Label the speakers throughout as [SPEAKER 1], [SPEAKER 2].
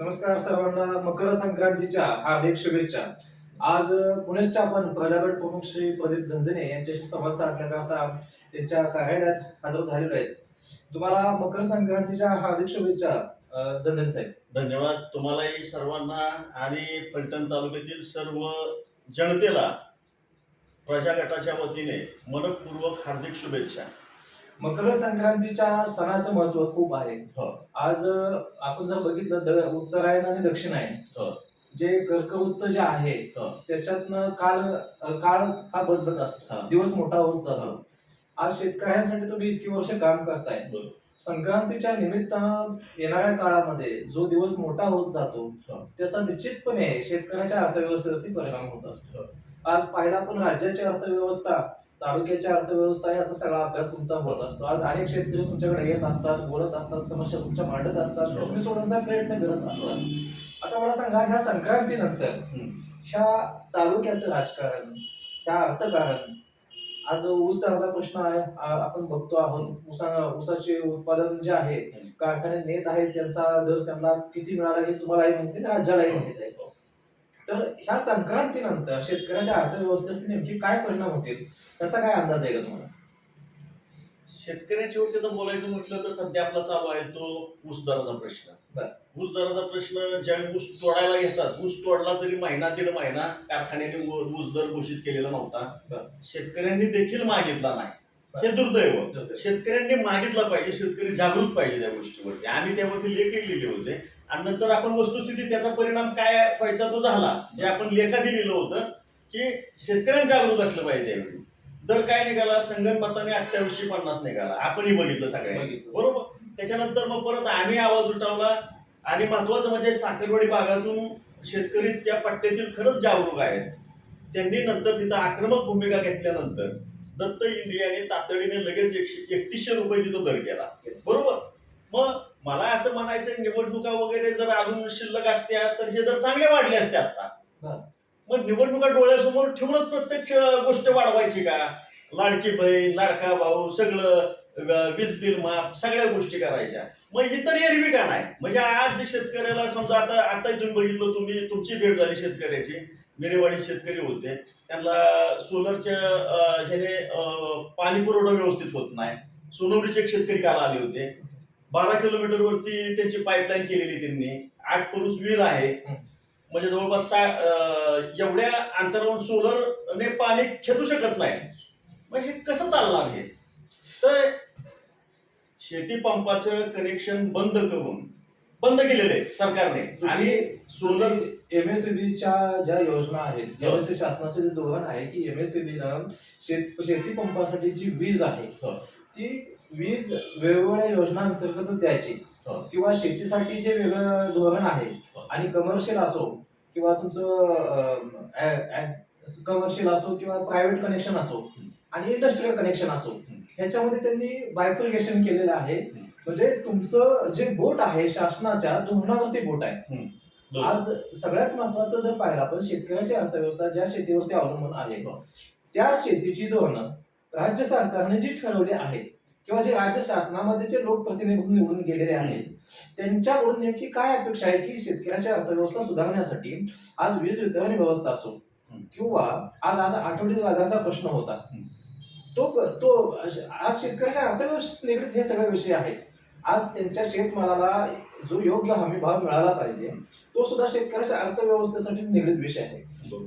[SPEAKER 1] नमस्कार सर्वांना मकर संक्रांतीच्या हार्दिक शुभेच्छा. आज अ, आपण प्रजागट प्रमुख श्री प्रदीप झंझने यांच्याशी संवाद साधण्याकरता त्यांच्या कार्यालयात हजर झालेलो आहेत. तुम्हाला मकर संक्रांतीच्या हार्दिक शुभेच्छा झंझन साहेब.
[SPEAKER 2] धन्यवाद तुम्हालाही सर्वांना आणि फलटण तालुक्यातील सर्व जनतेला प्रजा गटाच्या वतीने मनपूर्वक हार्दिक शुभेच्छा.
[SPEAKER 1] मकर संक्रांतीच्या सणाचं महत्त्व खूप आहे
[SPEAKER 2] हो.
[SPEAKER 1] आज अ, आपण जर बघितलं द- उत्तरायण आणि दक्षिणायन
[SPEAKER 2] हो.
[SPEAKER 1] जे कर्कवृत्त जे आहे
[SPEAKER 2] हो.
[SPEAKER 1] त्याच्यातनं काल अ, काळ हा बदलत असतो. दिवस मोठा होत जातो. आज शेतकऱ्यांसाठी तुम्ही इतकी वर्ष काम करताय
[SPEAKER 2] बरोबर.
[SPEAKER 1] संक्रांतीच्या निमित्तानं येणाऱ्या काळामध्ये जो दिवस मोठा होत जातो
[SPEAKER 2] हो.
[SPEAKER 1] त्याचा निश्चितपणे शेतकऱ्याच्या अर्थव्यवस्थेवरती परिणाम होत असतो. आज पाहिला आपण राज्याची अर्थव्यवस्था तालुक्याची अर्थव्यवस्था याचा सगळा अभ्यास तुमचा होत असतो. आज अनेक शेतकरी तुमच्याकडे येत असतात बोलत असतात समस्या तुमच्या मांडत असतात. त्या तुम्ही सोडवण्याचा प्रयत्न करत असतात. आता मला सांगा ह्या संक्रांतीनंतर. ह्या तालुक्याचं राजकारण ह्या अर्थकारण आज ऊस दराचा प्रश्न आहे आपण बघतो आहोत. ऊसा ऊसाचे उत्पादन जे आहे कारखाने नेत आहेत त्यांचा दर त्यांना किती मिळाला हे तुम्हालाही माहिती आहे राज्यालाही माहिती आहे. तर ह्या संक्रांतीनंतर शेतकऱ्याच्या अर्थव्यवस्थेवरती नेमकी काय परिणाम होतील? त्याचा काय अंदाज आहे का तुम्हाला?
[SPEAKER 2] शेतकऱ्याच्या वतीनं बोलायचं म्हटलं तर सध्या आपला चालू आहे तो ऊस दराचा प्रश्न. ऊस दराचा प्रश्न ज्यावेळी ऊस तोडायला घेतात ऊस तोडला तरी महिना दीड महिना कारखान्याने ऊस दर घोषित केलेला. नव्हता. शेतकऱ्यांनी देखील मागितला नाही. हे दुर्दैव. शेतकऱ्यांनी मागितलं पाहिजे शेतकरी जागृत पाहिजे त्या गोष्टीवरती. आम्ही त्यावरती लेखही लिहिले होते. आणि नंतर आपण वस्तुस्थिती त्याचा परिणाम काय व्हायचा तो झाला. जे आपण लेखात लिहिलं होतं की शेतकऱ्यांनी जागृत असलं पाहिजे त्यावेळी. दर काय निघाला? संगणमताने अठ्ठावीसशे पन्नास निघाला. आपणही बघितलं सगळ्यांनी. बरोबर? त्याच्यानंतर मग परत आम्ही आवाज उठवला. आणि महत्वाचं म्हणजे साखरवाडी भागातून शेतकरी त्या पट्ट्यातील खरंच जागरूक आहेत. त्यांनी नंतर तिथं आक्रमक भूमिका घेतल्यानंतर दत्त इंडियाने तातडीने लगेच एकशे एकतीसशे रुपये तिथं दर केला. बरोबर? मग मला असं म्हणायचं निवडणुका वगैरे जर अजून शिल्लक असत्या तर हे दर चांगले वाढले असते आता. मग निवडणुका डोळ्यासमोर ठेवूनच प्रत्यक्ष गोष्ट वाढवायची का? लाडकी बहीण लाडका भाऊ सगळं वीज बिल माफ सगळ्या गोष्टी करायच्या. मग इतर एरवी का नाही? म्हणजे आज शेतकऱ्याला समजा आता आता तुम्ही बघितलं तुम्ही तुमची भेट झाली शेतकऱ्याची. मिरेवाडी शेतकरी होते. त्यांना सोलरच्या ह्याने पाणी पुरवठा व्यवस्थित होत नाही. सोनवडीचे शेतकरी काल आले होते. बारा किलोमीटर वरती त्यांची पाईपलाईन केलेली त्यांनी. आठ पुरुष विहीर आहे. म्हणजे जवळपास सा एवढ्या अंतरावरून सोलरने पाणी खेचू शकत नाही. मग हे कसं चालणार हे? तर शेती पंपाचं कनेक्शन बंद करून बंद केलेलं आहे सरकारने. आणि सोलर
[SPEAKER 1] एमएससीबीच्या ज्या योजना आहेत
[SPEAKER 2] हो.
[SPEAKER 1] एमएससी शासनाचं जे धोरण आहे की एमएससीबी शेत शेती पंपासाठी जी वीज आहे
[SPEAKER 2] हो.
[SPEAKER 1] ती वीज वेगवेगळ्या योजना अंतर्गतच द्यायची
[SPEAKER 2] हो.
[SPEAKER 1] किंवा शेतीसाठी जे वेगळं धोरण आहे
[SPEAKER 2] हो.
[SPEAKER 1] आणि कमर्शियल असो किंवा तुमचं कमर्शियल असो किंवा प्रायव्हेट कनेक्शन असो. आणि इंडस्ट्रीयल कनेक्शन असो. ह्याच्यामध्ये त्यांनी बायफर्गेशन केलेलं आहे. म्हणजे तुमचं जे बोट आहे शासनाच्या धोरणावरती बोट आहे आज सगळ्यात महत्वाचं जर पाहिलं आपण शेतकऱ्याची अर्थव्यवस्था ज्या शेतीवरती अवलंबून आहे
[SPEAKER 2] हो.
[SPEAKER 1] त्या शेतीची धोरणं राज्य सरकारने जी ठरवली आहेत किंवा जे राज्य शासनामध्ये जे लोकप्रतिनिधी निवडून गेलेले आहेत त्यांच्याकडून नेमकी काय अपेक्षा आहे की शेतकऱ्याच्या अर्थव्यवस्था सुधारण्यासाठी आज वीज वितरण व्यवस्था असो किंवा आज आज आठवडी बाजाराचा प्रश्न होता. तो तो आज शेतकऱ्याच्या अर्थव्यवस्थेशी निगडीत हे सगळे विषय आहेत. आज त्यांच्या शेतमालाला जो योग्य हमी भाव मिळाला पाहिजे तो सुद्धा शेतकऱ्याच्या अर्थव्यवस्थेसाठी निगडीत विषय आहे.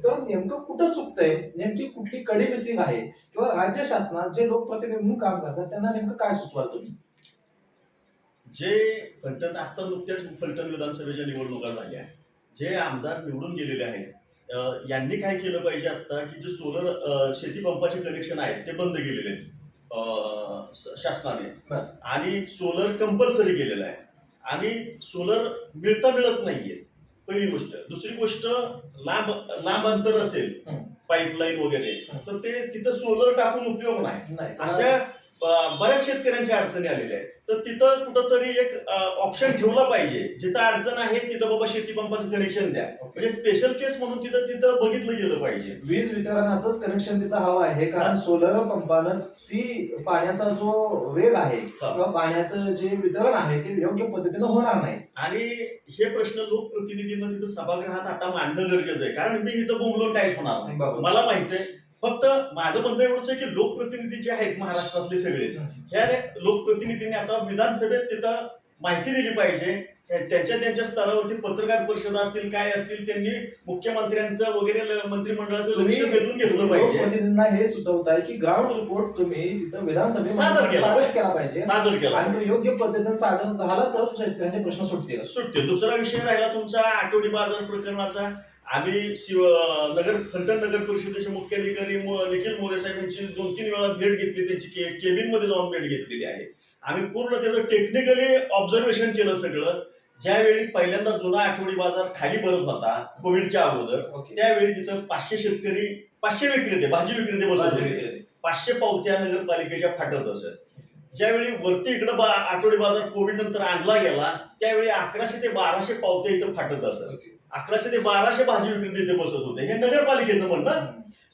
[SPEAKER 1] तर नेमकं कुठं चुकतंय नेमकी कुठली कडी मिसिंग आहे किंवा राज्य शासनात जे लोकप्रतिनिधी म्हणून काम करतात त्यांना नेमकं काय सुचवाल तुम्ही?
[SPEAKER 2] जे फलटण आता नुकत्याच फलटण विधानसभेच्या निवडणुका झाल्या. जे आमदार निवडून गेलेले आहेत यांनी काय केलं पाहिजे आता की जे सोलर शेती पंपाचे कनेक्शन आहेत ते बंद केलेले आहेत शासनाने. आणि सोलर कंपल्सरी केलेलं आहे. आणि सोलर मिळता मिळत नाहीये पहिली गोष्ट दुसरी गोष्ट लांब लांब अंतर असेल. पाईपलाईन वगैरे. तर ते तिथं सोलर टाकून उपयोग नाही अशा बऱ्याच शेतकऱ्यांच्या अडचणी आलेल्या आहेत. तर तिथं कुठंतरी एक ऑप्शन ठेवला पाहिजे. जिथं अडचण आहे तिथं बाबा शेती पंपाचं कनेक्शन द्या. म्हणजे स्पेशल केस म्हणून तिथं तिथं बघितलं गेलं पाहिजे.
[SPEAKER 1] वीज वितरणाचंच कनेक्शन तिथं हवं आहे. कारण सोलर पंपानं ती पाण्याचा जो वेग आहे. किंवा पाण्याचं जे वितरण आहे ते योग्य पद्धतीनं होणार नाही.
[SPEAKER 2] आणि हे प्रश्न लोकप्रतिनिधींना तिथं सभागृहात आता मांडणं गरजेचं आहे. कारण मी इथं बोंबलून काहीच होणार नाही. मला माहीत आहे फक्त माझं म्हणणं एवढंच आहे की लोकप्रतिनिधी जे आहेत महाराष्ट्रातले सगळेच ह्या लोकप्रतिनिधींनी आता विधानसभेत तिथं माहिती दिली पाहिजे. त्या- त्यांच्या त्यांच्या स्तरावरती पत्रकार परिषद असतील काय असतील त्यांनी मुख्यमंत्र्यांचं वगैरे मंत्रिमंडळाचं लक्ष वेधून घेतलं पाहिजे.
[SPEAKER 1] हे सुचवताय की ग्राउंड रिपोर्ट तुम्ही तिथं
[SPEAKER 2] केला
[SPEAKER 1] सादर केला पाहिजे.
[SPEAKER 2] सादर केला
[SPEAKER 1] आणि तो योग्य पद्धतीने सादर झाला तर शेतकऱ्यांचे प्रश्न सुटतील.
[SPEAKER 2] सुटते दुसरा विषय राहिला तुमचा आठवडी बाजार प्रकरणाचा. आम्ही शिव नगर फलटण नगर परिषदेचे मुख्याधिकारी मो- निखिल मोरे साहेब यांची दोन तीन वेळा भेट घेतली. त्यांची के केबिनमध्ये जाऊन भेट घेतलेली आहे. आम्ही पूर्ण त्याचं टेक्निकली ऑब्झर्वेशन केलं सगळं. ज्यावेळी पहिल्यांदा जुना आठवडी बाजार खाली भरत होता कोविडच्या अगोदर त्यावेळी तिथं पाचशे शेतकरी पाचशे विक्रेते भाजी विक्रेते
[SPEAKER 1] विक्रेते.
[SPEAKER 2] पाचशे पावत्या नगरपालिकेच्या फाटत असत. ज्यावेळी वरती इकडं बा आठवडी बाजार कोविड नंतर आणला गेला त्यावेळी अकराशे ते बाराशे पावत्या इथं फाटत असत. अकराशे ते बाराशे भाजी विक्रेते इथे बसत होते. हे नगरपालिकेचं म्हणणं.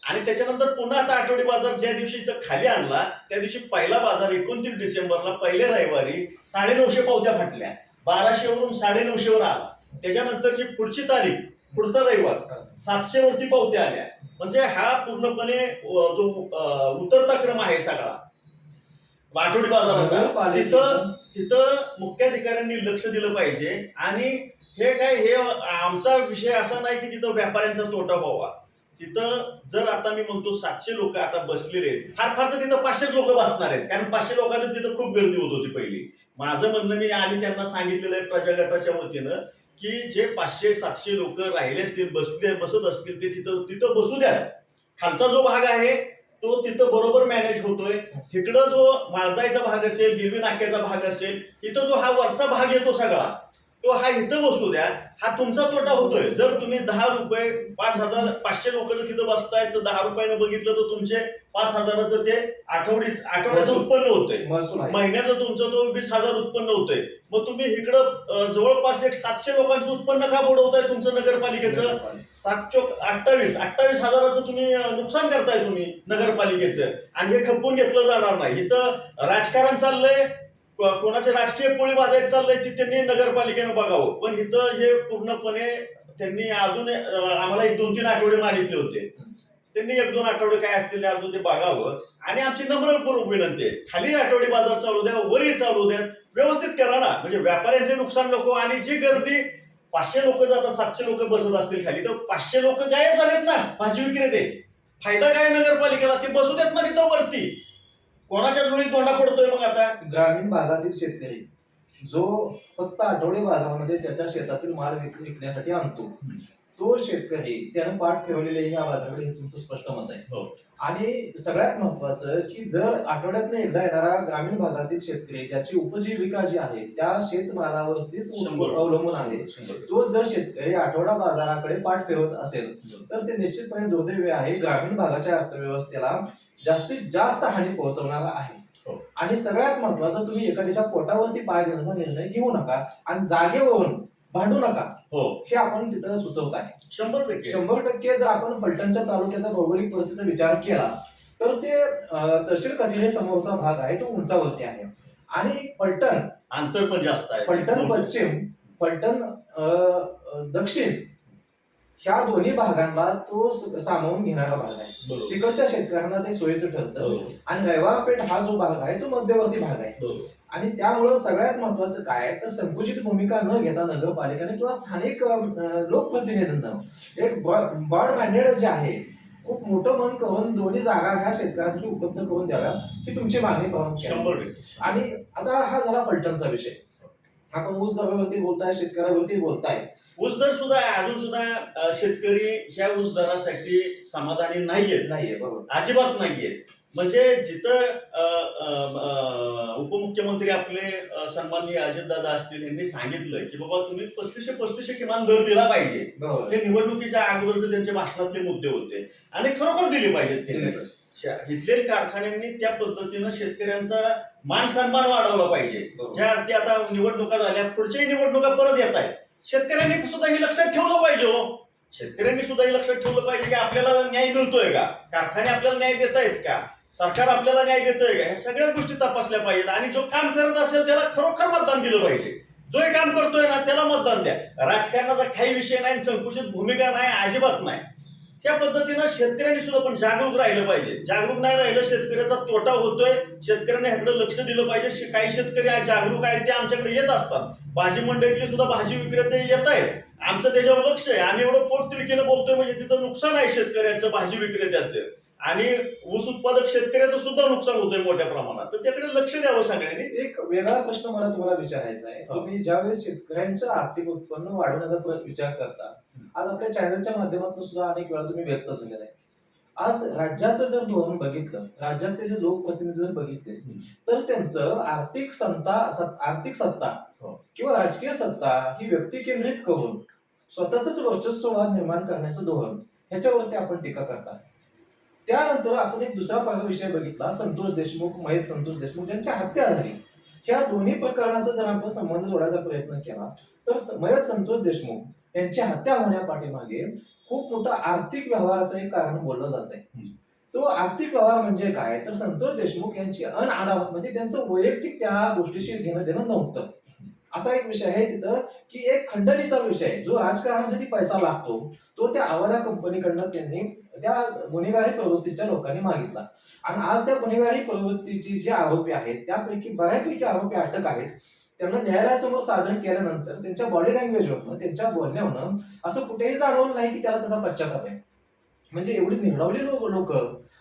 [SPEAKER 2] आणि त्याच्यानंतर पुन्हा आता आठवडी बाजार ज्या दिवशी इथं खाली आणला त्या दिवशी पहिला बाजार एकोणतीस डिसेंबरला पहिल्या रविवारी साडेनऊशे पावत्या फाटल्या. बाराशे वरून साडेनऊशे वर आला. त्याच्यानंतरची पुढची तारीख पुढचा रविवार सातशे वरती पावत्या आल्या. म्हणजे हा पूर्णपणे जो उतरता क्रम आहे सगळा. आठवडी बाजाराचा तिथं तिथं मुख्याधिकाऱ्यांनी लक्ष दिलं पाहिजे. आणि हे काय हे आमचा विषय असा नाही की तिथं व्यापाऱ्यांचा तोटा व्हावा. तिथं जर आता मी म्हणतो सातशे लोक आता बसलेले आहेत फार फार तर तिथं पाचशेच लोक बसणार आहेत. कारण पाचशे लोकांना तिथं खूप गर्दी होत होती पहिली. माझं म्हणणं मी आम्ही त्यांना सांगितलेलं आहे प्रजा गटाच्या वतीनं की जे पाचशे सातशे लोक राहिले असतील बसले बसत असतील ते तिथं तिथं बसू द्या. खालचा जो भाग आहे तो तिथं बरोबर मॅनेज होतोय. इकडं जो माळजायचा भाग असेल गिरवी नाक्याचा भाग असेल तिथं जो हा वरचा भाग येतो सगळा तो हा इथं बसू द्या. हा तुमचा तोटा होतोय. जर तुम्ही दहा रुपये पाच हजार पाचशे लोक जर तिथं बसतायत तर दहा रुपयानं बघितलं तर तुमचे पाच हजाराचं ते आठवडी आठवड्याचं. उत्पन्न होतंय. महिन्याचं तुमचं तो वीस हजार उत्पन्न होतंय. मग तुम्ही इकडं जवळपास एक सातशे लोकांचं उत्पन्न का बुडवताय तुमचं नगरपालिकेचं? सात चोक अठ्ठावीस अठ्ठावीस हजाराचं तुम्ही नुकसान करताय तुम्ही नगरपालिकेचं. आणि हे खपवून घेतलं जाणार नाही. इथं राजकारण चाललंय. कोणाचे राजकीय पोळी बाजायला चाललंय ती त्यांनी नगरपालिकेनं बघावं. पण इथं हे पूर्णपणे त्यांनी अजून आम्हाला एक दोन तीन आठवडे मागितले होते. त्यांनी एक दोन आठवडे काय असतील अजून ते बघावं. आणि आमची नम्रपूर्वक विनंती आहे खाली आठवडी बाजार चालू द्या वरही चालू द्या व्यवस्थित करा ना. म्हणजे व्यापाऱ्यांचे नुकसान नको आणि जी गर्दी पाचशे लोक जातात सातशे लोक बसत असतील खाली तर पाचशे लोक गायब झालेत ना भाजी विक्रेते. फायदा काय नगरपालिकेला? ते बसू देत ना तिथं वरती. कोणाच्या जोडी तोंडा पडतोय मग आता?
[SPEAKER 1] ग्रामीण भागातील शेतकरी जो फक्त आठवडे बाजारामध्ये त्याच्या शेतातील माल विक- विकण्यासाठी आणतो. तो शेतकरी त्यानं पाठ ठेवलेले ह्या बाजाराकडे हे तुमचं स्पष्ट मत आहे
[SPEAKER 2] हो.
[SPEAKER 1] आणि सगळ्यात महत्वाचं की जर आठवड्यातनं एकदा येणारा ग्रामीण भागातील शेतकरी ज्याची उपजीविका जी आहे त्या शेतमालावरतीच. अवलंबून आहे. तो जर शेतकरी आठवडा बाजाराकडे पाठ फिरवत असेल तर ते निश्चितपणे दुर्दैवी आहे ग्रामीण भागाच्या अर्थव्यवस्थेला जास्तीत जास्त हानी पोहोचवणारा आहे
[SPEAKER 2] हो.
[SPEAKER 1] आणि सगळ्यात महत्वाचं तुम्ही एखाद्याच्या पोटावरती पाय देण्याचा निर्णय घेऊ नका आणि जागेवरून भांडू नका
[SPEAKER 2] हो.
[SPEAKER 1] हे आपण तिथं सुचवत आहे.
[SPEAKER 2] शंभर टक्के.
[SPEAKER 1] शंभर टक्के जर आपण फलटणच्या तालुक्याचा भौगोलिक परिस्थितीचा विचार केला तर ते तहसील कचेरी समोरचा भाग आहे तो उंचावरती आहे. आणि फलटण
[SPEAKER 2] अंतर पण जास्त आहे.
[SPEAKER 1] फलटण पश्चिम फलटण दक्षिण ह्या दोन्ही भागांना तो सामावून घेणारा भाग आहे. तिकडच्या शेतकऱ्यांना ते सोयीचं ठरतं.
[SPEAKER 2] बरोबर
[SPEAKER 1] आणि रैवापेठ हा जो भाग आहे तो मध्यवर्ती भाग आहे.
[SPEAKER 2] बरोबर.
[SPEAKER 1] आणि त्यामुळं सगळ्यात महत्वाचं काय तर संकुचित भूमिका न घेता नगरपालिकेने किंवा स्थानिक लोकप्रतिनिधींना एक बॉड मॅन्डेट जे आहे खूप मोठं मन करून दोन्ही जागा ह्या शेतकऱ्यांसाठी उपलब्ध करून द्याव्या ही तुमची मागणी पाहून आणि आता हा झाला फलटणचा विषय. आपण ऊस दरावरती बोलताय शेतकऱ्यावरती बोलताय.
[SPEAKER 2] ऊस दर सुद्धा अजून सुद्धा शेतकरी ह्या ऊस दरासाठी समाधानी नाहीयेत.
[SPEAKER 1] नाहीये बरोबर.
[SPEAKER 2] अजिबात नाहीये म्हणजे जिथं उपमुख्यमंत्री आपले सन्माननीय अजितदादा असतील यांनी सांगितलं की बाबा तुम्ही पस्तीसशे पस्तीसशे किमान दर दिला पाहिजे. हे निवडणुकीच्या अगोदरचे त्यांचे भाषणातले मुद्दे होते. आणि खरोखर दिले पाहिजेत. शा- इथले कारखान्यांनी त्या पद्धतीनं शेतकऱ्यांचा मान सन्मान वाढवला पाहिजे. ज्या अर्थी आता निवडणुका झाल्या पुढच्याही निवडणुका परत येत आहेत. शेतकऱ्यांनी सुद्धा हे लक्षात ठेवलं पाहिजे हो. शेतकऱ्यांनी सुद्धा हे लक्षात ठेवलं पाहिजे की आपल्याला न्याय मिळतोय का? कारखाने आपल्याला न्याय देत आहेत का? सरकार आपल्याला न्याय देतोय का? ह्या सगळ्या गोष्टी तपासल्या पाहिजेत. आणि जो काम करत असेल त्याला खरोखर मतदान दिलं पाहिजे. जो हे काम करतोय ना त्याला मतदान द्या. राजकारणाचा काही विषय नाही संकुचित भूमिका नाही अजिबात नाही. त्या पद्धतीनं शेतकऱ्यांनी सुद्धा पण जागरूक राहिलं पाहिजे. जागरूक नाही राहिलं शेतकऱ्याचा तोटा होतोय. शेतकऱ्यांनी ह्याकडे लक्ष दिलं पाहिजे. काही शेतकरी जागरूक आहेत ते आमच्याकडे येत असतात. भाजी मंडईतले सुद्धा भाजी विक्रेते येत आहेत. आमचं त्याच्यावर लक्ष आहे. आम्ही एवढं पोटतिडकीनं बोलतोय म्हणजे तिथं नुकसान आहे शेतकऱ्याचं भाजी विक्रेत्याचं. आणि ऊस उत्पादक शेतकऱ्याचं सुद्धा नुकसान होतंय मोठ्या प्रमाणात. तर त्याकडे लक्ष द्यावं सगळ्यांनी.
[SPEAKER 1] एक वेगळा प्रश्न मला तुम्हाला विचारायचा आहे. तुम्ही ज्यावेळेस शेतकऱ्यांचं आर्थिक उत्पन्न वाढवण्याचा विचार करता आज आपल्या चॅनलच्या माध्यमातून सुद्धा अनेक वेळा तुम्ही व्यक्त झालेला आहे. आज राज्याचं जर धोरण बघितलं राज्याचे जे लोकप्रतिनिधी जर बघितले तर त्यांचं आर्थिक सत्ता सत- आर्थिक सत्ता
[SPEAKER 2] हो.
[SPEAKER 1] किंवा राजकीय सत्ता ही व्यक्ती केंद्रित करून स्वतःच वर्चस्व निर्माण करण्याचं धोरण ह्याच्यावरती आपण टीका करता. त्यानंतर आपण एक दुसरा विषय बघितला संतोष देशमुख महेश संतोष देशमुख ज्यांची हत्या झाली. ह्या दोन्ही प्रकरणाचा जर आपण संबंध जोडायचा प्रयत्न केला तर मयत संतोष देशमुख यांची हत्या होण्यापाठीमागे खूप मोठा आर्थिक व्यवहाराचं एक कारण बोललं जात आहे. तो आर्थिक व्यवहार म्हणजे काय? तर संतोष देशमुख यांची अनआदावत म्हणजे त्यांचं वैयक्तिक त्या गोष्टीशी घेणं देणं नव्हतं. असा एक विषय आहे तिथं की एक खंडणीचा विषय आहे, जो राजकारणासाठी पैसा लागतो तो त्या आवाजा कंपनीकडनं त्यांनी त्या गुन्हेगारी प्रवृत्तीच्या लोकांनी मागितला. आणि आज त्या गुन्हेगारी प्रवृत्तीची जे आरोपी आहेत त्यापैकी बऱ्यापैकी आरोपी अटक आहेत. त्यांना न्यायालयासमोर सादर केल्यानंतर त्यांच्या बॉडी लँग्वेजवरनं त्यांच्या बोलण्यावरनं असं कुठेही जाणवलं नाही की त्याला त्याचा पश्चाताप आहे. म्हणजे एवढी निर्णवली लोक लोक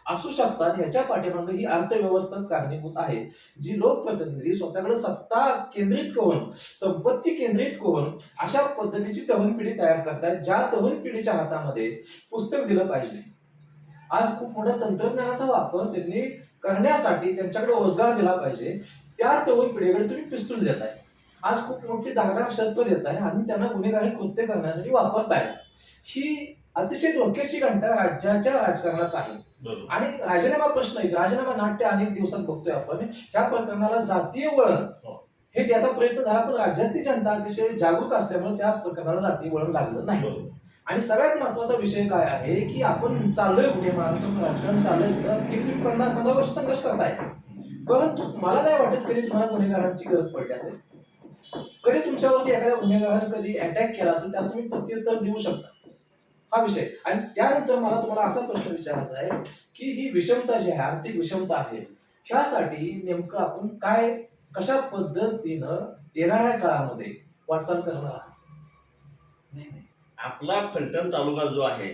[SPEAKER 1] असू शकतात. ह्याच्या पाठीमागे ही अर्थव्यवस्थाच कारणीभूत आहे. जी लोकप्रतिनिधी स्वतःकडे सत्ता केंद्रित करून संपत्ती केंद्रित करून अशा पद्धतीची तरुण पिढी तयार करतात ज्या तरुण पिढीच्या हातामध्ये पुस्तक दिलं पाहिजे. आज खूप मोठ्या तंत्रज्ञानाचा वापर त्यांनी करण्यासाठी त्यांच्याकडे रोजगार दिला पाहिजे. त्या तरुण पिढीकडे तुम्ही पिस्तूल देताय. आज खूप मोठी धारदार शस्त्र देत आहे आणि त्यांना गुन्हेगारी कृत्य करण्यासाठी वापरताय. ही अतिशय धोक्याची घंटा राज्याच्या राजकारणात आहे. आणि राजीनामा प्रश्न आहे. राजीनामा नाट्य अनेक दिवसात बघतोय आपण. ह्या प्रकरणाला जातीय वळण
[SPEAKER 2] हो.
[SPEAKER 1] हे त्याचा प्रयत्न झाला पण राज्यातली जनता अतिशय जागरूक असल्यामुळे त्या प्रकरणाला जातीय वळण लागलं नाही. आणि सगळ्यात महत्त्वाचा विषय काय आहे की आपण चाललोय कुठे? महाराष्ट्राचं राजकारण चाललंय पन्नास पंधरा वर्ष संघर्ष करताय. परंतु मला नाही वाटत कधी तुम्हाला गुन्हेगारांची गरज पडली असेल. कधी तुमच्यावरती एखाद्या गुन्हेगाराने कधी अटॅक केला असेल त्याला तुम्ही प्रत्युत्तर देऊ शकता. हा विषय. आणि त्यानंतर मला तुम्हाला असा प्रश्न विचारायचा आहे की ही विषमता जी आहे आर्थिक विषमता आहे ह्यासाठी नेमकं आपण काय कशा पद्धतीनं येणाऱ्या काळामध्ये वाटचाल करणार आहात?
[SPEAKER 2] नाही नाही. आपला फलटण तालुका जो आहे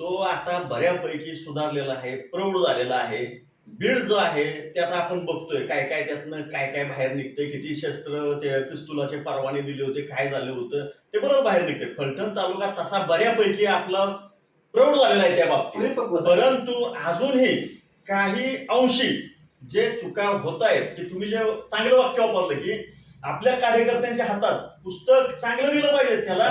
[SPEAKER 2] तो आता बऱ्यापैकी सुधारलेला आहे प्रौढ झालेला आहे. बीड जो आहे त्यात आपण बघतोय काय काय त्यातनं काय काय बाहेर निघतंय किती शस्त्र ते पिस्तुलाचे परवाने दिले होते काय झालं होतं ते बरोबर बाहेर निघते फलटण तालुका तसा बऱ्यापैकी आपला प्रौढ झालेला आहे त्या बाबतीत. परंतु अजूनही काही अंशी जे चुका होत आहेत की तुम्ही जे चांगलं वाक्य वापरलं की आपल्या कार्यकर्त्यांच्या हातात पुस्तक चांगलं दिलं पाहिजे त्याला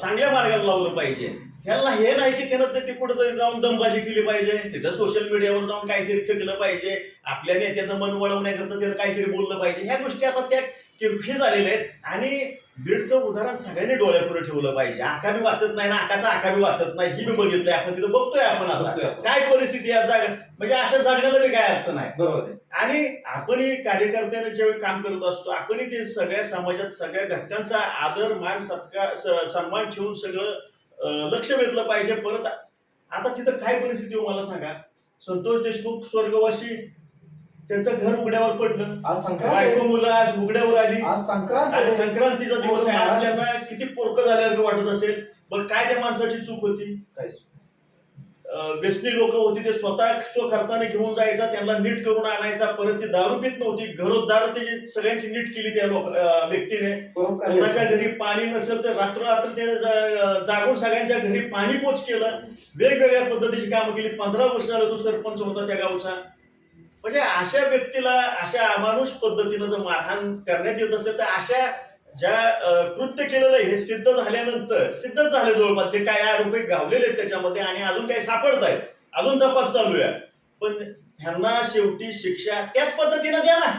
[SPEAKER 2] चांगल्या मार्गाला लावलं पाहिजे. त्याला हे नाही की त्यानं ते- कुठेतरी जाऊन दमबाजी केली पाहिजे तिथं सोशल मीडियावर जाऊन काहीतरी फेकलं पाहिजे आपल्या नेत्याचं मन वळवण्याकरता त्यानं काहीतरी बोललं पाहिजे. ह्या गोष्टी आता त्या किरफी झालेल्या आहेत आणि बीडचं उदाहरण सगळ्यांनी डोळ्यापुढे ठेवलं पाहिजे. आका बी वाचत नाही ना आकाचा आका बी वाचत नाही ही बी बघितलंय आपण तिथं बघतोय आपण आता. काय परिस्थिती आहे जाग? म्हणजे अशा जागण्याला बी काय अर्थ नाही.
[SPEAKER 1] बरोबर
[SPEAKER 2] आणि आपणही कार्यकर्त्याने ज्यावेळी काम करत असतो आपणही ते सगळ्या समाजात सगळ्या घटकांचा आदर मान सत्कार सन्मान ठेवून सगळं लक्ष वेधलं पाहिजे परत. आता तिथं काय परिस्थिती हो मला सांगा. संतोष देशमुख स्वर्गवासी त्यांचं घर उघड्यावर पडलं.
[SPEAKER 1] आज संक्रांत
[SPEAKER 2] बायको. मुलं आज उघड्यावर आली.
[SPEAKER 1] आज संक्रांत
[SPEAKER 2] आज. संक्रांतीचा दिवस आहे. आज त्यांना किती पोरकं झाल्यासारखं वाटत असेल. पण काय त्या माणसाची चूक होती. अं, व्यसनी लोक होती ते स्वतः स्व खर्चाने घेऊन जायचा त्यांना नीट करून आणायचा. परत ती दारू पित नव्हती. घरोद्दार त्याची सगळ्यांची नीट केली त्या लोक व्यक्तीने. कोणाच्या घरी पाणी नसेल तर रात्र त्याने जा- जागून सगळ्यांच्या घरी पाणी पोच केलं. वेगवेगळ्या पद्धतीची कामं केली. पंधरा वर्ष झालं तो सरपंच होता त्या गावचा. म्हणजे अशा व्यक्तीला अशा अमानुष पद्धतीनं जर मारहाण करण्यात येत असेल तर अशा ज्या कृत्य केलेलं आहे हे सिद्ध झाल्यानंतर सिद्धच झाले जवळपास जे काय आरोपी गावलेले आहेत त्याच्यामध्ये आणि अजून काही सापडत आहेत. अजून तपास चालू आहे. पण ह्यांना शेवटी शिक्षा त्याच पद्धतीनं द्या ना.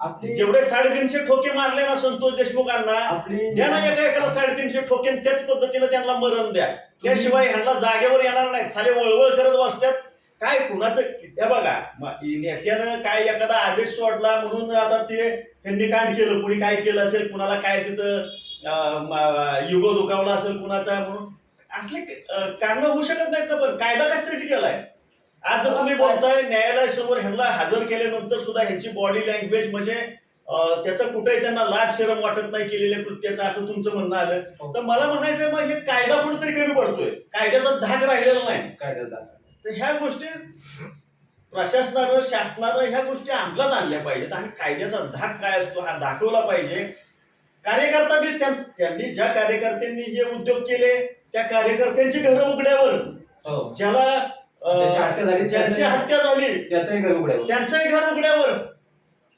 [SPEAKER 1] आपली
[SPEAKER 2] जेवढे साडेतीनशे ठोके मारले ना संतोष देशमुखांना द्या ना एका एकाला साडेतीनशे ठोके त्याच पद्धतीनं त्यांना मरण द्या. त्याशिवाय ह्यांना जागेवर येणार नाहीत. साले वळवळ करत बसतात. काय कुणाचं बघा नेत्यानं काय एखादा आदेश सोडला म्हणून आता ते त्यांनी काय केलं? कुणी काय केलं असेल? कुणाला काय तिथं युगो दुखावला असेल कुणाचा म्हणून? असले कारण होऊ शकत नाहीत ना पण कायदा कशासाठी केलाय? आज जर तुम्ही बोलताय न्यायालयासमोर ह्यांना हजर केल्यानंतर सुद्धा ह्यांची बॉडी लँग्वेज म्हणजे त्याचं कुठेही त्यांना लाज शरम वाटत नाही केलेल्या कृत्याचं असं तुमचं म्हणणं आलं. तर मला म्हणायचं मग हे कायदा कुठेतरी कमी पडतोय. कायद्याचा धाक राहिलेला नाही.
[SPEAKER 1] काय त्याचा दाखला?
[SPEAKER 2] तर ह्या गोष्टी प्रशासनानं शासनानं ह्या गोष्टी अंमलात आणल्या पाहिजेत. आणि कायद्याचा धाक काय असतो हा दाखवला पाहिजे. कार्यकर्ता बी त्यां- त्यांनी ज्या कार्यकर्त्यांनी हे उद्योग केले त्या कार्यकर्त्यांची घरं उघड्यावर.
[SPEAKER 1] हो.
[SPEAKER 2] ज्याला
[SPEAKER 1] ज्याची हत्या झाली
[SPEAKER 2] ज्यांची
[SPEAKER 1] त्याचं-
[SPEAKER 2] हत्या झाली
[SPEAKER 1] त्याचंही घर उघड्यावर.
[SPEAKER 2] त्यांचंही घर उघड्यावर.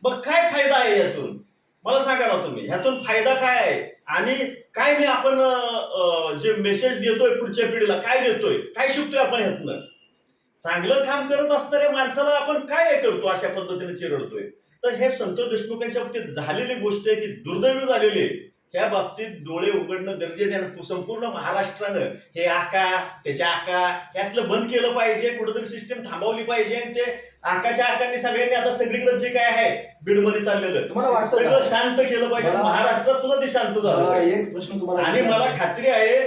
[SPEAKER 2] मग काय फायदा आहे यातून? मला सांगा ना तुम्ही ह्यातून फायदा काय आहे? आणि काय मी आपण जे मेसेज देतोय पुढच्या पिढीला काय देतोय? काय शिकतोय आपण ह्यातनं? चांगलं काम करत असणाऱ्या माणसाला आपण काय हे करतो? अशा पद्धतीने चिरडतोय. तर हे संतोष देशमुखांच्या बाबतीत झालेली गोष्ट आहे ती दुर्दैवी झालेली आहे. ह्या बाबतीत डोळे उघडणं गरजेचं आहे आणि संपूर्ण महाराष्ट्रानं हे आका त्याच्या आका हे असलं बंद केलं पाहिजे कुठेतरी सिस्टम थांबवली पाहिजे आणि ते आकाच्या आकांनी सगळ्यांनी आता सगळीकडे जे काय आहे बीडमध्ये चाललेलं
[SPEAKER 1] तुम्हाला
[SPEAKER 2] सगळं? शांत केलं पाहिजे महाराष्ट्रात सुद्धा ते शांत झालं
[SPEAKER 1] मला
[SPEAKER 2] पाहिजे.
[SPEAKER 1] एक प्रश्न तुम्हाला
[SPEAKER 2] आणि मला खात्री आहे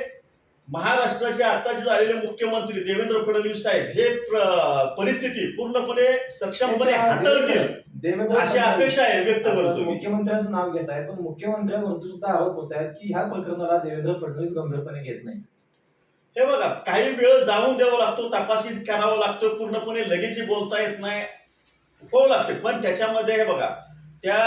[SPEAKER 2] महाराष्ट्राचे आताचे झालेले मुख्यमंत्री देवेंद्र फडणवीस साहेब हे प्र- परिस्थिती पूर्णपणे सक्षमपणे हाताळतील.
[SPEAKER 1] देवेंद्र
[SPEAKER 2] अशी अपेक्षा आहे व्यक्त करतो
[SPEAKER 1] मुख्यमंत्र्यांचं नाव घेत आहे पण मुख्यमंत्र्यांवरती सुद्धा आरोप होत आहेत की ह्या प्रकरणाला देवेंद्र फडणवीस गंभीरपणे घेत नाही
[SPEAKER 2] हे बघा काही वेळ जाऊन द्यावा लागतो तपासी करावा लागतो पूर्णपणे लगेच बोलता येत नाही. होऊ लागते पण त्याच्यामध्ये हे बघा त्या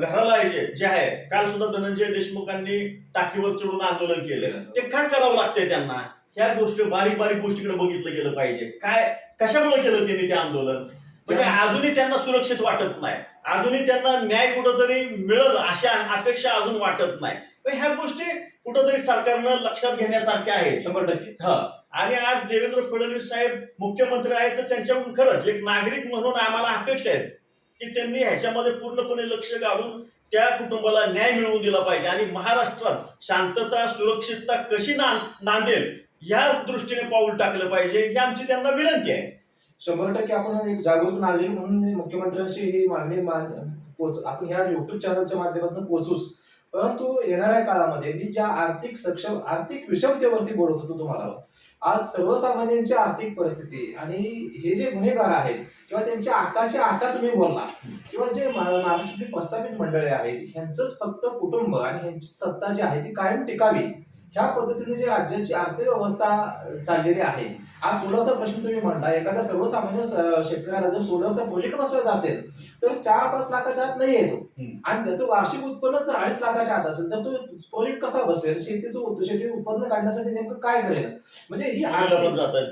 [SPEAKER 2] घराला जे आहे. काल सुद्धा धनंजय देशमुखांनी टाकीवर चढून आंदोलन केलं. ते काय करावं लागतंय त्यांना? ह्या गोष्टी बारीक बारीक गोष्टीकडे बघितलं गेलं पाहिजे. काय कशामुळे केलं त्यांनी ते आंदोलन? म्हणजे अजूनही त्यांना सुरक्षित वाटत नाही. अजूनही त्यांना न्याय कुठंतरी मिळेल अशा अपेक्षा अजून वाटत नाही. ह्या गोष्टी कुठंतरी सरकारनं लक्षात घेण्यासारख्या आहेत.
[SPEAKER 1] शंभर टक्के.
[SPEAKER 2] हा. आणि आज देवेंद्र फडणवीस साहेब मुख्यमंत्री आहेत तर त्यांच्याकडून खरंच एक नागरिक म्हणून आम्हाला अपेक्षा आहेत. की त्यांनी ह्याच्यामध्ये पूर्णपणे लक्ष घालून त्या कुटुंबाला न्याय मिळवून दिला पाहिजे. आणि महाराष्ट्रात शांतता सुरक्षितता कशी ना नांदेल या दृष्टीने पाऊल टाकलं पाहिजे ही आमची त्यांना विनंती आहे.
[SPEAKER 1] शंभर टक्के आपण एक जागरूक नागरिक म्हणून मुख्यमंत्र्यांशी ही मागणी पोच आपण ह्या युट्यूब चॅनलच्या माध्यमातून पोहोचूच. परंतु येणाऱ्या काळामध्ये मी ज्या आर्थिक सक्षम आर्थिक विषमतेवरती बोलत होतो तुम्हाला आज सर्वसामान्यांची आर्थिक परिस्थिती आणि हे जे गुन्हेगार आहेत किंवा त्यांच्या आकाशी आका तुम्ही बोलला किंवा जे मा- महाराष्ट्रातली प्रस्थापित मंडळी आहेत ह्यांचंच फक्त कुटुंब आणि ह्यांची सत्ता जी आहे ती कायम टिकावी. ह्या पद्धतीने जे राज्याची अर्थव्यवस्था चाललेली आहे आज सोलरचा प्रश्न तुम्ही म्हणता एखाद्या सर्वसामान्य शेतकऱ्याला जर सोलरचा प्रोजेक्ट बसवायचा असेल तर चार पाच लाखाच्या आत नाही येतो. आणि त्याचं वार्षिक उत्पन्न जर अडीच लाखाच्या आत असेल तर तो प्रोजेक्ट कसा बसेल? शेतीचं उत- शेती उत्पन्न काढण्यासाठी नेमकं काय करेल? म्हणजे ही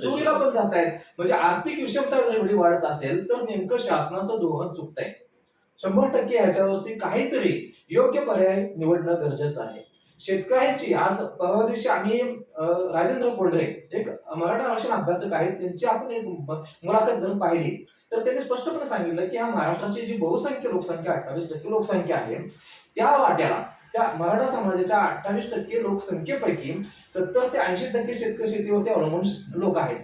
[SPEAKER 2] चोरीला पण
[SPEAKER 1] जात आहेत म्हणजे आर्थिक विषमता जर एवढी वाढत असेल तर नेमकं शासनाचं धोरण चुकतंय. शंभर टक्के ह्याच्यावरती काहीतरी योग्य पर्याय निवडणं गरजेचं आहे. शेतकऱ्यांची आज परवा दिवशी आम्ही अं, राजेंद्र कोंढरे एक मराठा आरक्षण अभ्यासक आहेत त्यांची आपण एक मुलाखत जर पाहिली तर त्यांनी स्पष्टपणे सांगितलं की ह्या महाराष्ट्राची जी बहुसंख्य लोकसंख्या अठ्ठावीस टक्के लोकसंख्या आहे त्या वाट्याला त्या मराठा समाजाच्या अठ्ठावीस टक्के लोकसंख्येपैकी सत्तर ते ऐंशी टक्के शेतकरी शेतीवरती अवलंबून लोक आहेत.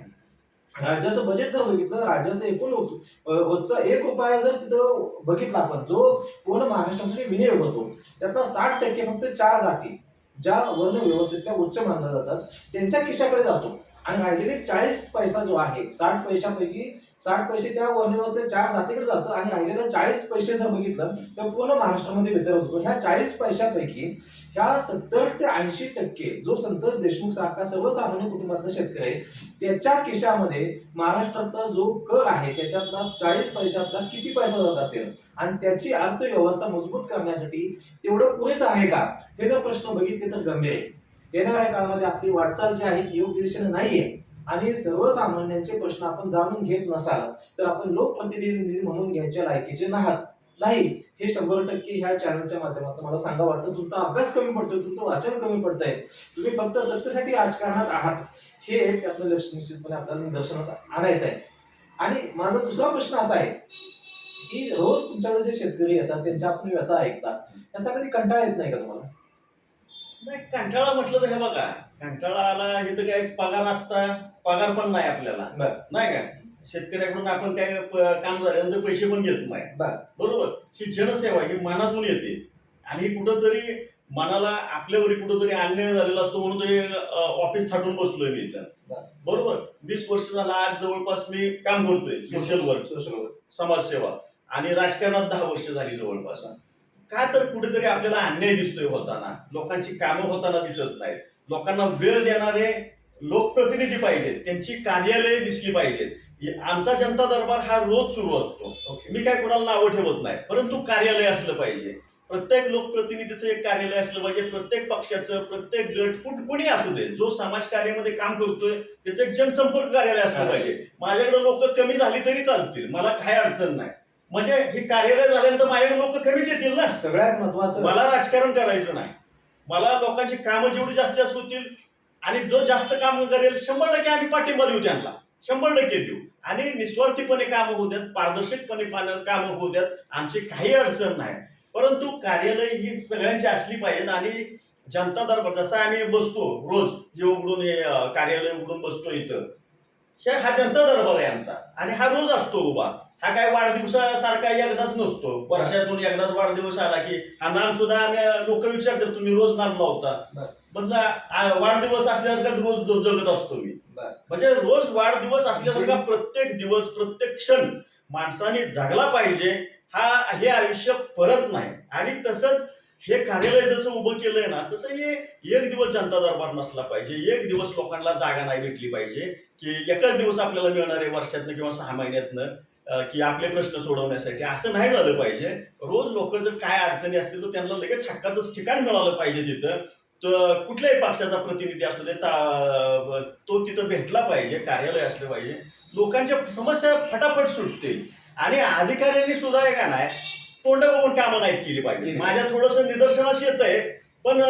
[SPEAKER 1] राज्याचं बजेट जर बघितलं राज्याचं एकूण होतो. रोजचा एक रुपया जर तिथं बघितला आपण जो पूर्ण महाराष्ट्रासाठी विनियोग होतो त्यातला साठ टक्के फक्त चार जाती ज्या वर्ण व्यवस्थेतल्या उच्च मानल्या जातात त्यांच्या खिशाकडे जातो. आणि राहिलेले चाळीस पैसा जो आहे साठ पैशापैकी साठ पैसे त्या वर्ण चार जातीकडे जातं आणि राहिलेलं चाळीस पैसे जर बघितलं तर पूर्ण महाराष्ट्रामध्ये वितरण होतो. ह्या चाळीस पैशापैकी ह्या सत्तर ते ऐंशी टक्के जो संतोष देशमुख सारखा सर्वसामान्य कुटुंबातला शेतकरी आहे त्याच्या खिशामध्ये महाराष्ट्रातला जो कर आहे त्याच्यातला चाळीस पैशातला किती पैसा जात असेल? आणि त्याची अर्थव्यवस्था मजबूत करण्यासाठी तेवढं पुरेसं आहे का? हे जर प्रश्न बघितले तर गंभीर आहे. येणाऱ्या काळामध्ये आपली वाटचाल जी आहे ती योग्य दिशेने नाहीये. आणि सर्वसामान्यांचे प्रश्न आपण जाणून घेत नसाल तर आपण लोकप्रतिनिधी म्हणून घ्यायच्या लायकीचे नाहात. नाही हे शंभर टक्के ह्या चॅनलच्या माध्यमातून मला सांगा वाटतं तुमचा अभ्यास कमी पडतोय तुमचं वाचन कमी पडतंय. तुम्ही फक्त सत्तेसाठी राजकारणात आहात. हे त्यातलं लक्ष निश्चितपणे आपल्याला निदर्शनास आणायचं आहे. आणि माझा दुसरा प्रश्न असा आहे की रोज तुमच्याकडे जे शेतकरी येतात त्यांच्या आपण व्यथा ऐकतात त्याचा कधी कंटाळा येत नाही का तुम्हाला?
[SPEAKER 2] नाही कंटाळा म्हटलं तर हे बघा कंटाळा आला हे तर काय पगार असता पगार पण नाही आपल्याला.
[SPEAKER 1] बरं.
[SPEAKER 2] नाही का? शेतकऱ्याकडून आपण काय प- काम झाल्यानंतर पैसे पण घेत नाही.
[SPEAKER 1] बरं.
[SPEAKER 2] बरोबर? ही जनसेवा ही मनातून येते. आणि ही कुठंतरी मनाला आपल्यावरी कुठंतरी अन्याय झालेला असतो म्हणून ते ऑफिस थाटून बसलोय मी इथं.
[SPEAKER 1] बरं.
[SPEAKER 2] बरोबर? वीस वर्ष झाला आज जवळपास मी काम करतोय सोशल वर्क
[SPEAKER 1] सोशल वर्क
[SPEAKER 2] समाजसेवा. आणि राजकारणात दहा वर्ष झाली जवळपास. का तर कुठेतरी आपल्याला अन्याय दिसतोय होताना? लोकांची कामं होताना दिसत नाहीत. लोकांना वेळ देणारे लोकप्रतिनिधी पाहिजेत. त्यांची कार्यालये दिसली पाहिजेत. आमचा जनता दरबार हा रोज सुरू असतो. मी काय कुणाला नावं ठेवत नाही. परंतु कार्यालय असलं पाहिजे. प्रत्येक लोकप्रतिनिधीचं एक कार्यालय असलं पाहिजे. प्रत्येक पक्षाचं प्रत्येक गट कुठ कोणी असू दे जो समाज कार्यामध्ये काम करतोय त्याचं एक जनसंपर्क कार्यालय असलं पाहिजे. माझ्याकडे लोक कमी झाली तरी चालतील. मला काही अडचण नाही. म्हणजे ही कार्यालय झाल्यानंतर माझ्याकडे लोक कमीच येतील ना.
[SPEAKER 1] सगळ्यात महत्वाचं
[SPEAKER 2] मला राजकारण करायचं नाही. मला लोकांची कामं जेवढी जास्त जास्त होतील आणि जो जास्त काम करेल शंभर टक्के आम्ही पाठिंबा देऊ त्यांना. शंभर टक्के देऊ. आणि निस्वार्थीपणे कामं होऊ द्यात पारदर्शकपणे कामं होऊ द्यात आमची काही अडचण नाही. परंतु कार्यालय ही सगळ्यांची असली पाहिजेत आणि जनता दरबार जसं आम्ही बसतो रोज हे उघडून हे कार्यालय उघडून बसतो इथं. हे हा जनता दरबार आहे आमचा. आणि हा रोज असतो उभा. हा काय वाढदिवसासारखा एकदाच नसतो. वर्षातून एकदाच वाढदिवस आला की हा नाम सुद्धा आम्ही लोक विचारतात तुम्ही रोज नाम लावता? आ- वाढदिवस असल्यासारखाच रोज जगत असतो मी. म्हणजे रोज वाढदिवस असल्यासारखा प्रत्येक दिवस प्रत्येक क्षण माणसाने जगला पाहिजे हा हे आयुष्य परत नाही. आणि तसंच हे कार्यालय जसं उभं केलंय ना तसं हे एक दिवस जनता दरबार नसला पाहिजे. एक दिवस लोकांना जागा नाही भेटली पाहिजे की एकच दिवस आपल्याला मिळणार आहे वर्षातनं किंवा सहा महिन्यातनं की आपले प्रश्न सोडवण्यासाठी. असं नाही झालं पाहिजे. रोज लोक जर काय अडचणी असतील तर त्यांना लगेच हक्काचं ठिकाण मिळालं पाहिजे तिथं. तर कुठल्याही पक्षाचा प्रतिनिधी असू दे तो तिथं भेटला पाहिजे कार्यालय असलं पाहिजे. लोकांच्या समस्या फटाफट सुटतील. आणि अधिकाऱ्यांनी सुद्धा आहे का नाही तोंड बघून कामं नाहीत केली पाहिजे माझ्या थोडस निदर्शनास येत आहे पण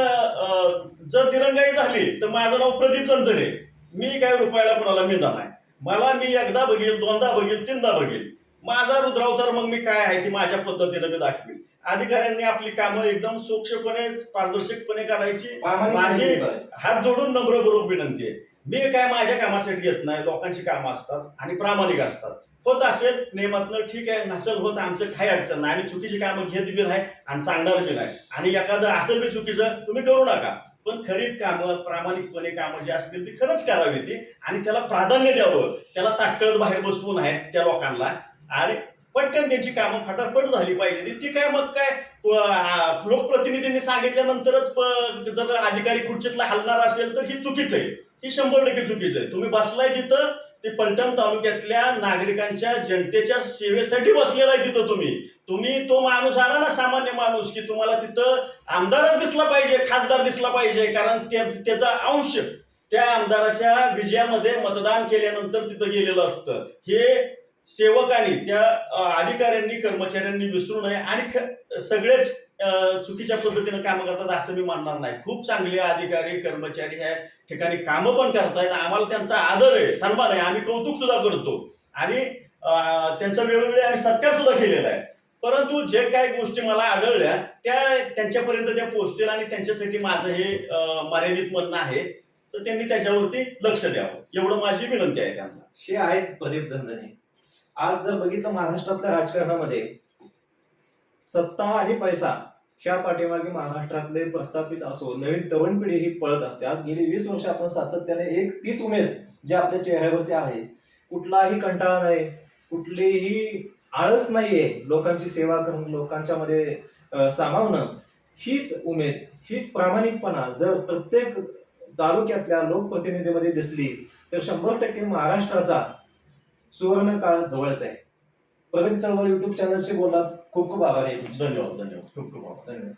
[SPEAKER 2] जर दिरंगाई झाली तर माझं नाव प्रदीप चंचले मी काय रुपयाला कोणाला मिळणार नाही. मला मी एकदा बघील दोनदा बघील तीनदा बघील माझा रुद्रावतार मग मी काय आहे ती माझ्या पद्धतीनं मी दाखवील अधिकाऱ्यांनी आपली कामं एकदम सूक्षपणे पारदर्शकपणे करायची. माझी-. हात जोडून नम्र बरोबर विनंती आहे. मी काय माझ्या कामासाठी येत नाही लोकांची कामं असतात आणि प्रामाणिक असतात. होत असेल नेमातलं ठीक आहे नसेल होत आमचं काही अडचण नाही. आम्ही चुकीची कामं घेत बी नाही आणि सांगणार बी नाही. आणि एखादं असेल बी चुकीचं तुम्ही करू नका. पण खरी कामं प्रामाणिकपणे कामं जी असतील ती खरंच करावी ती. आणि त्याला प्राधान्य द्यावं. त्याला ताटकळत बाहेर बसवून आहेत त्या लोकांना. आणि पटकन त्यांची कामं फटाफट झाली पाहिजे. ती- काय मग काय लोकप्रतिनिधींनी सांगितल्यानंतरच जर अधिकारी खुर्चीतला हलणार असेल तर ही चुकीच आहे. ही शंभर टक्के चुकीचं आहे. तुम्ही बसलाय तिथं ते पलटण तालुक्यातल्या नागरिकांच्या जनतेच्या सेवेसाठी बसलेला आहे तिथं तुम्ही. तुम्ही तो माणूस आला ना सामान्य माणूस की तुम्हाला तिथं आमदारच दिसला पाहिजे खासदार दिसला पाहिजे कारण त्याचा अंश त्या आमदाराच्या विजयामध्ये मतदान केल्यानंतर तिथं गेलेलं असतं. हे सेवकांनी त्या अधिकाऱ्यांनी कर्मचाऱ्यांनी विसरू नये आणि सगळेच चुकीच्या पद्धतीनं कामं करतात असं मी मानणार नाही. खूप चांगले अधिकारी कर्मचारी ह्या ठिकाणी कामं पण करतायत. आम्हाला त्यांचा आदर आहे सन्मान आहे. आम्ही कौतुक सुद्धा करतो. आणि त्यांचा वेळोवेळी आम्ही सत्कार सुद्धा केलेला आहे. परंतु जे काही गोष्टी मला आढळल्या त्या त्यांच्यापर्यंत त्या पोहोचतील आणि त्यांच्यासाठी माझं हे मर्यादित म्हणणं आहे. तर त्यांनी त्याच्यावरती लक्ष द्यावं. एवढं माझी विनंती आहे त्यांना.
[SPEAKER 1] हे आहेत प्रदीप झंझणे आज जर बघितलं महाराष्ट्रातल्या राजकारणामध्ये सत्ता आणि पैसा ह्या पाठीमागे महाराष्ट्रातले प्रस्थापित असो नवीन तरुण पिढी ही पळत असते. आज गेली वीस वर्ष आपण सातत्याने एक तीच उमेद जे आपल्या चेहऱ्यावरती आहे. कुठलाही कंटाळा नाही कुठलीही आळस नाहीये लोकांची सेवा करणं लोकांच्या मध्ये सामावणं हीच उमेद हीच प्रामाणिकपणा जर प्रत्येक तालुक्यातल्या लोकप्रतिनिधीमध्ये दिसली तर शंभर टक्के महाराष्ट्राचा सुवर्ण काळ जवळच आहे. प्रगती चळवळ युट्यूब चॅनलशी बोललात. खूप खूप आभार आहे.
[SPEAKER 2] धन्यवाद धन्यवाद. खूप खूप आभार.
[SPEAKER 1] धन्यवाद.